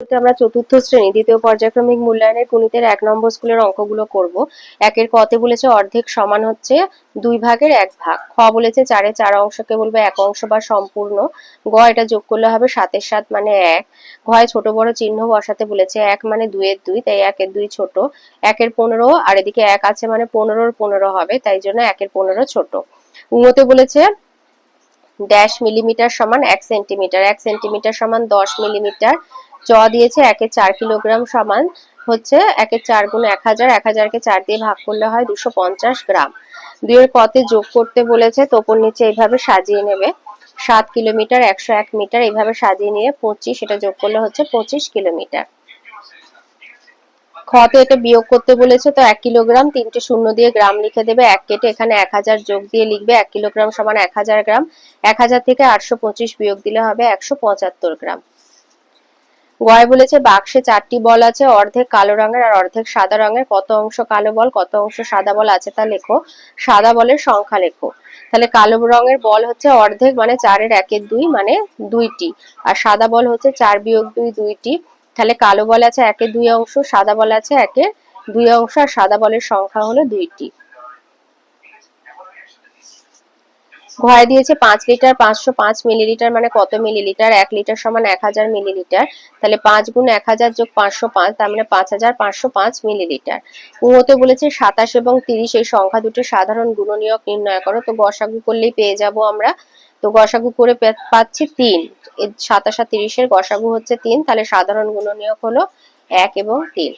আমরা চতুর্থ শ্রেণি, দ্বিতীয় পর্যায়ক্রমিক মূল্যায়নের গণিতের এক নম্বর স্কুলের অঙ্কগুলো করব। একের কতে বলেছে অর্ধেক সমান হচ্ছে দুই ভাগের এক ভাগ। খ বলেছে চারে চার অংশকে বলবে এক অংশ বা সম্পূর্ণ। গ এটা যোগ করলে হবে সাতের সাত মানে এক। ঘয় ছোট বড় চিহ্ন বসাতে বলেছে এক মানে দুইয়ের দুই, তাই একের দুই ছোট। একের পনেরো, আর এদিকে এক আছে মানে পনেরোর পনেরো হবে, তাই জন্য একের পনেরো ছোট। উঙতে বলেছে ড্যাশ মিলিমিটার সমান এক সেন্টিমিটার এক সেন্টিমিটার সমান দশ মিলিমিটার চ দিয়েছে একে চার কিলোগ্রাম সমান হচ্ছে একে চার গুণ এক হাজার। এক হাজারকে চার দিয়ে ভাগ করলে হয় দুশো পঞ্চাশ গ্রাম। দুইয়ের পথে যোগ করতে বলেছে, তোপর নিচে এইভাবে সাজিয়ে নেবে। সাত কিলোমিটার, একশো এক মিটার এইভাবে সাজিয়ে নিয়ে পঁচিশ এটা যোগ করলে হচ্ছে পঁচিশ কিলোমিটার। খতে এটা বিয়োগ করতে বলেছে, তো এক কিলোগ্রাম তিনটে শূন্য দিয়ে গ্রাম লিখে দেবে। এক কেটে এখানে এক হাজার যোগ দিয়ে লিখবে, এক কিলোগ্রাম সমান এক হাজার গ্রাম। এক হাজার থেকে আটশো পঁচিশ বিয়োগ দিলে হবে একশো পঁচাত্তর গ্রাম। গয় বলেছে, বাক্সে চারটি বল আছে, অর্ধেক কালো রঙের আর অর্ধেক সাদা রঙের। কত অংশ কালো বল, কত অংশ সাদা বল আছে তা লেখো। সাদা বলের সংখ্যা লেখো। তাহলে কালো রঙের বল হচ্ছে অর্ধেক মানে চারের একের দুই মানে দুইটি। আর সাদা বল হচ্ছে চার বিয়োগ দুই, দুইটি। তাহলে কালো বল আছে একে দুই অংশ, সাদা বল আছে একে দুই অংশ, আর সাদা বলের সংখ্যা হলো দুইটি। ঘরে দিয়েছে পাঁচ লিটার, পাঁচশো পাঁচ মিলিলিটার মানে কত মিলিলিটার? এক লিটার সমান এক হাজার মিলিলিটার। তাহলে পাঁচ গুণ এক হাজার যোগ পাঁচশো পাঁচ, তার মানে পাঁচ হাজার পাঁচশো পাঁচ মিলিলিটার। উহতে বলেছে সাতাশ এবং তিরিশ, এই সংখ্যা দুটি সাধারণ গুণনীয়ক নির্ণয় করো। তো গসাগু করলেই পেয়ে যাব আমরা। তো গসাগু করে পাচ্ছি তিন। সাতাশ আর তিরিশের গসাগু হচ্ছে তিন, তাহলে সাধারণ গুণনীয়ক হলো এক এবং তিন।